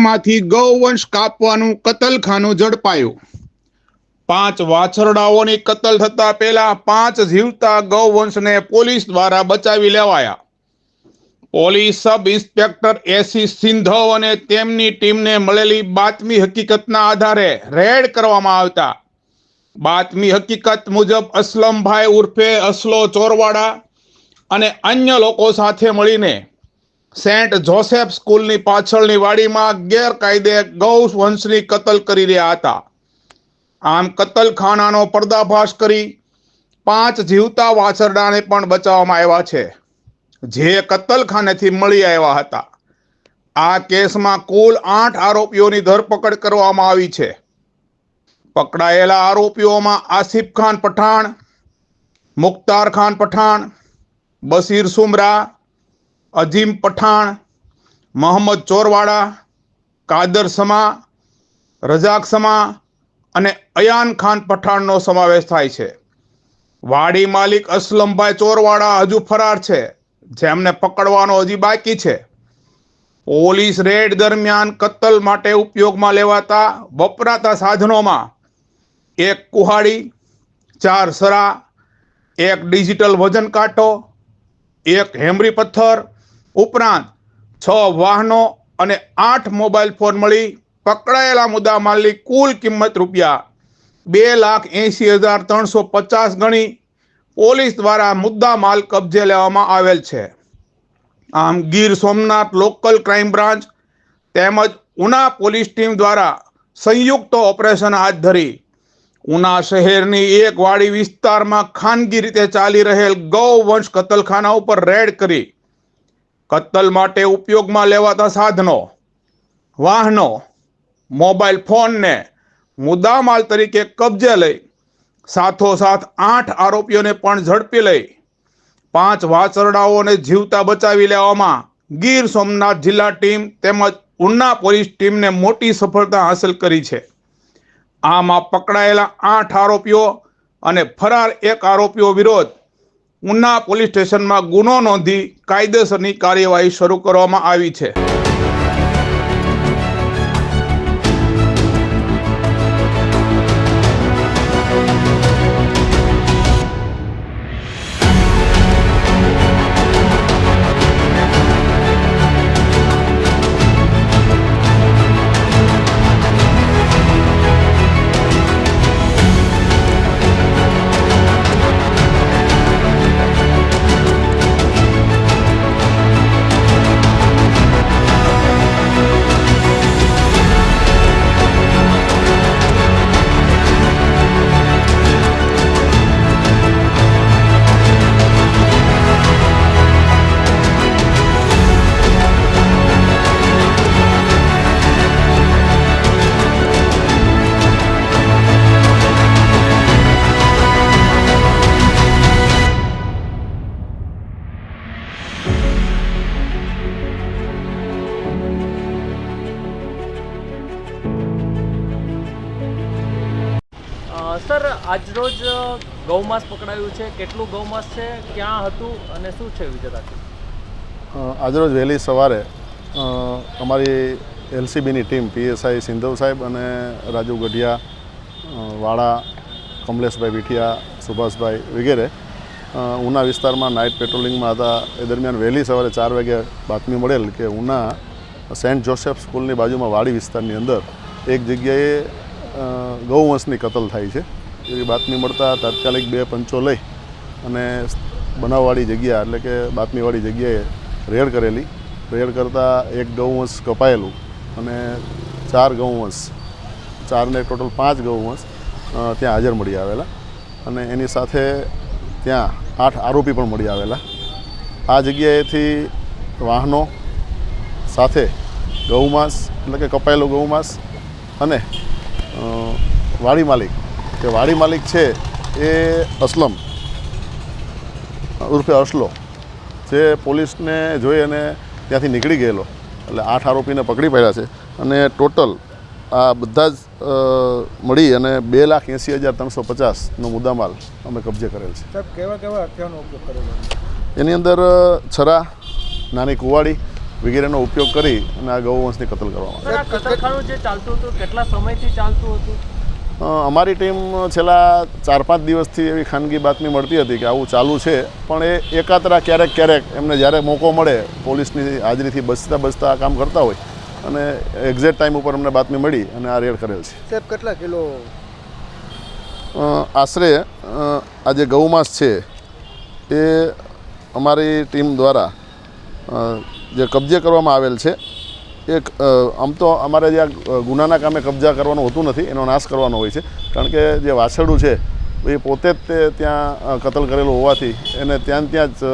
ઉનામાંથી ગૌવંશ કાપવાનું કતલખાનું ઝડપાયું. પાંચ વાછરડાઓની કતલ થતા પહેલા પાંચ જીવતા ગૌવંશને પોલીસ દ્વારા બચાવી લેવાયા. પોલીસ સબ ઇન્સ્પેક્ટર એસી સિંધવ અને તેમની ટીમને મળેલી બાતમી હકીકતના આધારે રેડ કરવામાં આવતા. બાતમી હકીકત મુજબ અસલમભાઈ ઉર્ફે અસલો ચોરવાડા અને અન્ય લોકો સાથે મળીને સેન્ટ જોસેફ સ્કૂલની પાછળની વાડીમાં ગેરકાયદે ગૌ વંશની કતલ કરી રહ્યા હતા. આમ કતલખાનાનો પર્દાફાશ કરી પાંચ જીવતા વાછરડાને પણ બચાવવામાં આવ્યા છે. જે કતલખાનેથી મળી આવ્યા હતા. આ કેસમાં કુલ આઠ આરોપીઓની ધરપકડ કરવામાં આવી છે. પકડાયેલા આરોપીઓમાં આસિફ ખાન પઠાણ, મુખ્તાર ખાન પઠાણ, બશીર સુમરા અજીમ પઠાણ, મોહમ્મદ ચોરવાડા, કાદર સમા રજાક સમા અને અયાન ખાન પઠાણનો સમાવેશ થાય છે. વાડી માલિક અસલમભાઈ ચોરવાડા હજુ ફરાર છે. જેમને પકડવાનો હજી બાકી છે. પોલીસ રેડ દરમિયાન કત્તલ માટે ઉપયોગમાં લેવાતા વપરાતા સાધનોમાં એક કુહાડી, ચાર સરા, એક ડિજિટલ વજન કાંટો, એક હેમરી પથ્થર ઉપરાંત છ વાહનો અને આઠ મોબાઈલ ફોન મળી. પકડાયેલા મુદ્દા માલની કુલ કિંમત રૂપિયા બે લાખ એંશી હજાર ત્રણસો પચાસ ગણી. પોલીસ દ્વારા મુદ્દા માલ કબજે લેવામાં આવેલ છે. આમ Gir Somnath local crime branch તેમજ ઉના પોલીસ ટીમ દ્વારા સંયુક્ત ઓપરેશન હાથ ધરી. ઉના શહેરની એક વાડી વિસ્તારમાં ખાનગી રીતે ચાલી રહેલ ગૌ વંશ કતલખાના ઉપર રેડ કરી કત્તલ માટે ઉપયોગમાં લેવાતા સાધનો, વાહનો, મોબાઈલ ફોનને મુદ્દામાલ તરીકે કબજે લઈ, સાથોસાથ આઠ આરોપીઓને પણ ઝડપી લઈ, પાંચ વાછરડાઓને જીવતા બચાવી લેવામાં ગીર સોમનાથ જિલ્લા ટીમ તેમજ ઉના પોલીસ ટીમને મોટી સફળતા હાંસલ કરી છે. આમાં પકડાયેલા આઠ આરોપીઓ અને ફરાર એક આરોપીઓ વિરોધ ઉના પોલીસ સ્ટેશનમાં ગુનો નોંધી કાયદેસરની કાર્યવાહી શરૂ કરવામાં આવી છે. આજરોજ ગૌમાંસ પકડાયું છે. કેટલું ગૌમાંસ છે? ક્યાં હતું? અને શું છે વિગત આજરોજ વહેલી સવારે અમારી એલસીબીની ટીમ, પીએસઆઈ સિંધવ સાહેબ અને રાજુ ગઢિયા વાળા કમલેશભાઈ વિઠિયા, સુભાષભાઈ વગેરે ઉના વિસ્તારમાં નાઇટ પેટ્રોલિંગમાં હતા. એ દરમિયાન વહેલી સવારે ચાર વાગે બાતમી મળેલ કે ઉના સેન્ટ જોસેફ સ્કૂલની બાજુમાં વાડી વિસ્તારની અંદર એક જગ્યાએ ગૌવંશની કતલ થાય છે. એવી બાતમી મળતા તાત્કાલિક બે પંચો લઈ અને બનાવવાળી જગ્યા, એટલે કે બાતમીવાળી જગ્યાએ રેડ કરેલી. રેડ કરતાં એક ગૌવંશ કપાયેલું અને ચાર ગૌવંશ, ચારને ટોટલ પાંચ ગૌવંશ ત્યાં હાજર મળી આવેલા. અને એની સાથે ત્યાં આઠ આરોપી પણ મળી આવેલા. આ જગ્યાએથી વાહનો સાથે ગૌમાંસ, એટલે કે કપાયેલું ગૌમાંસ અને વાડી માલિક કે વાડી માલિક છે એ અસલમ ઉર્ફે અસલો જે પોલીસને જોઈ અને ત્યાંથી નીકળી ગયેલો. એટલે આઠ આરોપીને પકડી પડ્યા છે અને ટોટલ આ બધા જ મળી અને બે લાખ એંસી હજાર ત્રણસો પચાસનો મુદ્દામાલ અમે કબજે કરેલ છે. કેવા કેવા હથિયારનો ઉપયોગ કરેલો? એની અંદર છરા નાની કુવાડી વગેરેનો ઉપયોગ કરી અને આ ગૌવંશની કતલ કરવામાં આવે. સર આ કતલખાનું જે ચાલતું હતું કેટલા સમયથી ચાલતું હતું? અમારી ટીમ છેલ્લા ચાર પાંચ દિવસથી એવી ખાનગી બાતમી મળતી હતી કે આવું ચાલુ છે પણ એ એકાતરા ક્યારેક ક્યારેક એમને જ્યારે મોકો મળે પોલીસની હાજરીથી બચતા બચતા આ કામ કરતા હોય અને એક્ઝેક્ટ ટાઈમ ઉપર અમને બાતમી મળી અને આ રેડ કરેલ છે. સાહેબ કેટલા કિલો? આશરે આજે આ જે ગૌમાંસ છે એ અમારી ટીમ દ્વારા જે કબજે કરવામાં આવેલ છે એક આમ તો અમારે જે આ ગુનાના કામે કબજા કરવાનું હોતું નથી એનો નાશ કરવાનો હોય છે. કારણ કે જે વાછરડું છે એ પોતે જ તે ત્યાં કતલ કરેલું હોવાથી એને ત્યાં ત્યાં જ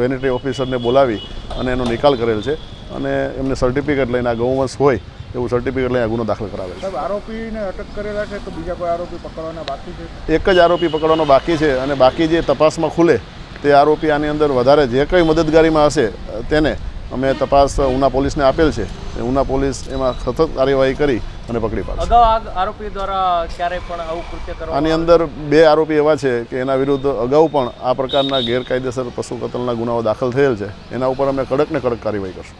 વેનેટરી ઓફિસરને બોલાવી અને એનો નિકાલ કરેલ છે. અને એમને સર્ટિફિકેટ લઈને આ ગૌવંશ હોય એવું સર્ટિફિકેટ લઈને આ ગુનો દાખલ કરાવે છે. આરોપીને અટક કરેલા છે તો બીજા કોઈ આરોપી પકડવાના બાકી છે? એક જ આરોપી પકડવાનો બાકી છે અને બાકી જે તપાસમાં ખુલે તે આરોપી આની અંદર વધારે જે કંઈ મદદગારીમાં હશે તેને અમે તપાસ ઉના પોલીસને આપેલ છે. ઉના પોલીસ એમાં સતત કાર્યવાહી કરી અને પકડી પાડશે અગાઉ આરોપી દ્વારા ક્યારેય પણ આવું કૃત્ય કરવા આની અંદર બે આરોપી એવા છે કે એના વિરુદ્ધ અગાઉ પણ આ પ્રકારના ગેરકાયદેસર પશુ કતલના ગુનાઓ દાખલ થયેલ છે. એના ઉપર અમે કડક ને કડક કાર્યવાહી કરશું.